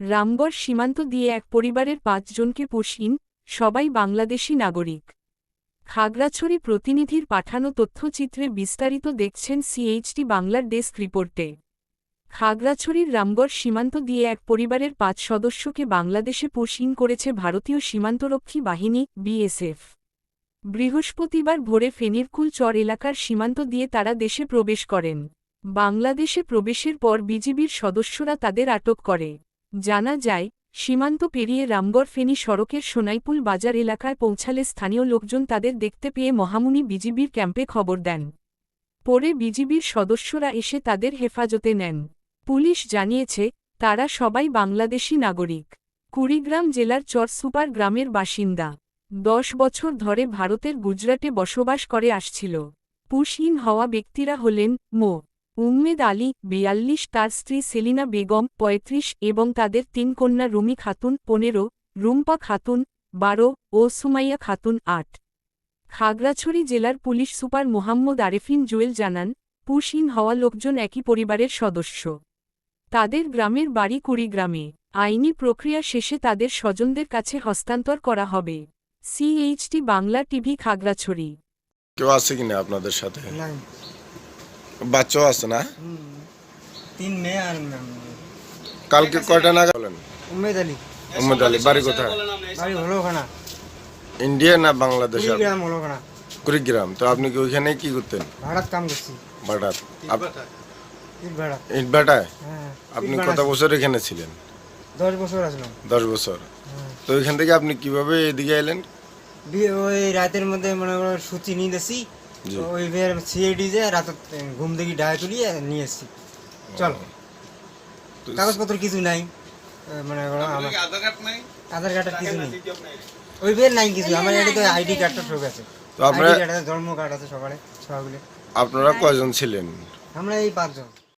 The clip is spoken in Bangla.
রামগড় সীমান্ত দিয়ে এক পরিবারের পাঁচজনকে পুষিন সবাই বাংলাদেশি নাগরিক। খাগড়াছড়ি প্রতিনিধির পাঠানো তথ্যচিত্রে বিস্তারিত দেখছেন সিএইচটি বাংলার ডেস্ক রিপোর্টে। খাগড়াছড়ির রামগড় সীমান্ত দিয়ে এক পরিবারের পাঁচ সদস্যকে বাংলাদেশে পুষিন করেছে ভারতীয় সীমান্তরক্ষী বাহিনী বিএসএফ বৃহস্পতিবার ভোরে ফেনিরকুল চর এলাকার সীমান্ত দিয়ে তারা দেশে প্রবেশ করেন। বাংলাদেশে প্রবেশের পর বিজিবির সদস্যরা তাদের আটক করে। জানা যায়, সীমান্ত পেরিয়ে রামগড় ফেনী সড়কের সোনাইপুল বাজার এলাকায় পৌঁছালে স্থানীয় লোকজন তাদের দেখতে পেয়ে মহামুনি বিজিবির ক্যাম্পে খবর দেন। পরে বিজিবির সদস্যরা এসে তাদের হেফাজতে নেন। পুলিশ জানিয়েছে, তারা সবাই বাংলাদেশি নাগরিক। কুড়িগ্রাম জেলার চরসুপার গ্রামের বাসিন্দা। দশ বছর ধরে ভারতের গুজরাটে বসবাস করে আসছিল। পুশহীন হওয়া ব্যক্তিরা হলেন মো. উম্মেদ আলী বিয়াল্লিশ তার স্ত্রী সেলিনা বেগম পঁয়ত্রিশ এবং তাদের তিন কন্যা রুমি খাতুন পনেরো রুম্পা খাতুন বারো ও সুমাইয়া খাতুন আট। খাগড়াছড়ি জেলার পুলিশ সুপার মোহাম্মদ আরেফিন জুয়েল জানান পুশহীন হওয়া লোকজন একই পরিবারের সদস্য। তাদের গ্রামের বাড়ি কুড়িগ্রামে। আইনি প্রক্রিয়া শেষে তাদের স্বজনদের কাছে হস্তান্তর করা হবে। CHT Bangla TV Khagrachari. কেউ আছে কিনা আপনাদের সাথে? নাই। বাচ্চাও আছে না? তিন মেয়ে আর কালকে কয়টা নাগাদ বলেন? উমেদ আলী। বাড়ি কোথায়? বাড়ি হলো ইন্ডিয়া না বাংলাদেশ কুড়িগ্রাম তো আপনি কি ওইখানে কি করতেন? ভাড়াত কাম করছি। ভাড়াত ইট ভাটায় হ্যাঁ আপনি কত বছর এখানে ছিলেন? দশ বছর আসলাম দশ বছর। হ্যাঁ। তো ওইখান থেকে আপনি কীভাবে এদিকে এলেন? ওই রাতের মধ্যে মনে সুচি নিয়ে জি। ওই ফের সিএডি যে রাত ঘুম থেকে ডায়ে তুলিয়ে নিয়ে এসছি। চল। কাগজপত্র কিছু নাই। মানে আমার আধার কার্ডের কিছু নেই। ওই বের নাই কিছু আমার এটা তো আইডি কার্ডটা ঠোক আছে। তো আপনারা আইডি কার্ড আছে জন্ম কার্ড আছে সকালে সবগুলো আপনারা কয়জন ছিলেন? আমরা এই পাঁচজন।